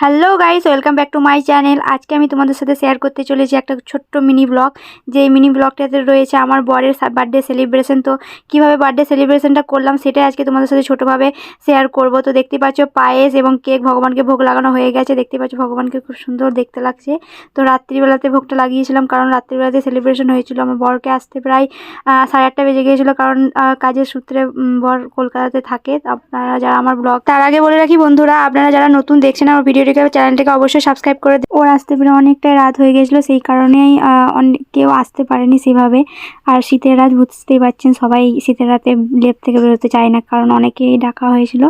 Hello guys welcome back to my channel আজকে আমি তোমাদের সাথে শেয়ার করতে চলেছি একটা ছোট্ট মিনি ব্লগ যে মিনি ব্লগটাতে রয়েছে আমার বরের বার্থডে সেলিব্রেশন তো কীভাবে বার্থডে সেলিব্রেশনটা করলাম সেটাই আজকে তোমাদের সাথে ছোটোভাবে শেয়ার করব। তো দেখতে পাচ্ছ পায়েস এবং কেক ভগবানকে ভোগ লাগানো হয়ে গেছে। দেখতে পাচ্ছ ভগবানকে খুব সুন্দর দেখতে লাগছে। তো রাত্রিবেলাতে ভোগটা লাগিয়েছিলাম কারণ রাত্রিবেলাতে সেলিব্রেশন হয়েছিল। আমার বরকে আসতে প্রায় সাড়ে আটটা বেজে গিয়েছিল কারণ কাজের সূত্রে বর কলকাতাতে থাকে। আপনারা যারা আমার ব্লগ তার আগে বলে রাখি বন্ধুরা, আপনারা যারা নতুন দেখছেন আমার ভিডিওটিকে চ্যানেলটিকে অবশ্যই সাবস্ক্রাইব করে। ওর আসতে প্রায় অনেকটাই রাত হয়ে গেছিল সেই কারণেই অনেক কেউ আসতে পারেনি সেভাবে। আর শীতের রাত বুঝতেই পারছেন সবাই শীতের রাতে লেপ থেকে বেরোতে চায় না কারণ অনেকেই ডাকা হয়েছিল।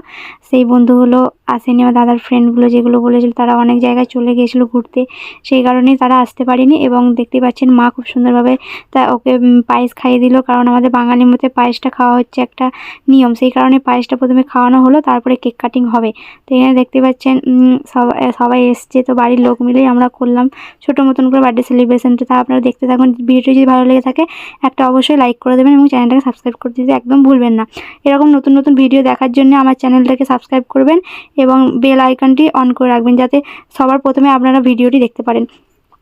সেই বন্ধুগুলো আসেনি আমার দাদার ফ্রেন্ডগুলো যেগুলো বলেছিল তারা অনেক জায়গায় চলে গিয়েছিল ঘুরতে। সেই কারণেই তারা আসতে পারেনি এবং দেখতে পাচ্ছেন মা খুব সুন্দরভাবে তা ওকে পায়েস খাইয়ে দিল কারণ আমাদের বাঙালির মধ্যে পায়েসটা খাওয়া হচ্ছে একটা নিয়ম। সেই কারণে পায়েসটা প্রথমে খাওয়ানো হলো তারপরে কেক কাটিং হবে। তো এখানে দেখতে পাচ্ছেন উম, সবাই এসছে। তো বাড়ির লোক মিলেই আমরা করলাম। ছোটো মতন করে বার্থডে সেলিব্রেশনটা তা আপনারা দেখতে থাকুন। ভিডিওটি যদি ভালো লেগে থাকে, একটা অবশ্যই লাইক করে দেবেন এবং চ্যানেলটাকে সাবস্ক্রাইব করে দিতে একদম ভুলবেন না। এরকম নতুন নতুন ভিডিও দেখার জন্য আমার চ্যানেলটাকে সাবস্ক্রাইব করবেন এবং বেল আইকনটি অন করে রাখবেন যাতে সবার প্রথমে আপনারা ভিডিওটি দেখতে পারেন।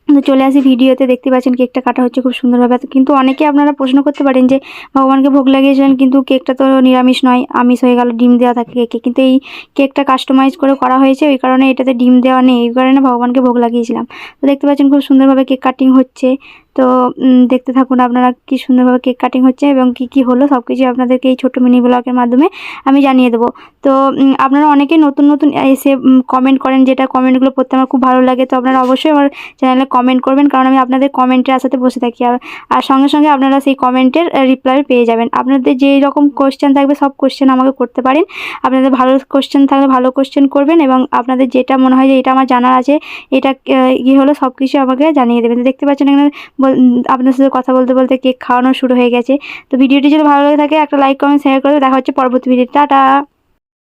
চলে আসি ভিডিওতে। দেখতে পাচ্ছেন কেকটা কাটা হচ্ছে খুব সুন্দরভাবে। কিন্তু অনেকে আপনারা প্রশ্ন করতে পারেন যে, ভগবানকে ভোগ লাগিয়েছিলেন কিন্তু কেকটা তো নিরামিষ নয়, আমিষ হয়ে গেল, ডিম দেওয়া থাকে কেকে। কিন্তু এই কেকটা কাস্টমাইজ করে করা হয়েছে, ওই কারণে এটাতে ডিম দেওয়া নেই, এই কারণে ভগবানকে ভোগ লাগিয়েছিলাম। তো দেখতে পাচ্ছেন খুব সুন্দরভাবে কেক কাটিং হচ্ছে। তো দেখতে থাকুন আপনারা কি সুন্দরভাবে কেক কাটিং হচ্ছে এবং কি কি হলো সব কিছু আপনাদেরকে এই ছোটো মিনি ব্লগের মাধ্যমে আমি জানিয়ে দেবো। তো আপনারা অনেকেই নতুন নতুন এসে কমেন্ট করেন যেটা কমেন্টগুলো পড়তে আমার খুব ভালো লাগে, তো আপনারা অবশ্যই আমার চ্যানেলে কমেন্ট করবেন, কারণ আমি আপনাদের কমেন্টের আশাতে বসে থাকি। আর আর সঙ্গে সঙ্গে আপনারা সেই কমেন্টের রিপ্লাই পেয়ে যাবেন। আপনাদের যেই রকম কোশ্চেন থাকবে, সব কোশ্চেন আমাকে করতে পারেন। আপনাদের ভালো কোশ্চেন থাকলে ভালো কোশ্চেন করবেন এবং আপনাদের যেটা মনে হয় যে এটা আমার জানার আছে, এটা ইয়ে হলো সব কিছু আমাকে জানিয়ে দেবেন। দেখতে পাচ্ছেন এখানে আপনার সাথে কথা বলতে বলতে কেক খাওয়ানো শুরু হয়ে গেছে। তো ভিডিওটি যদি ভালো লাগে থাকে, একটা লাইক কমেন্ট শেয়ার করে দেখা হচ্ছে পরবর্তী ভিডিও টাটা!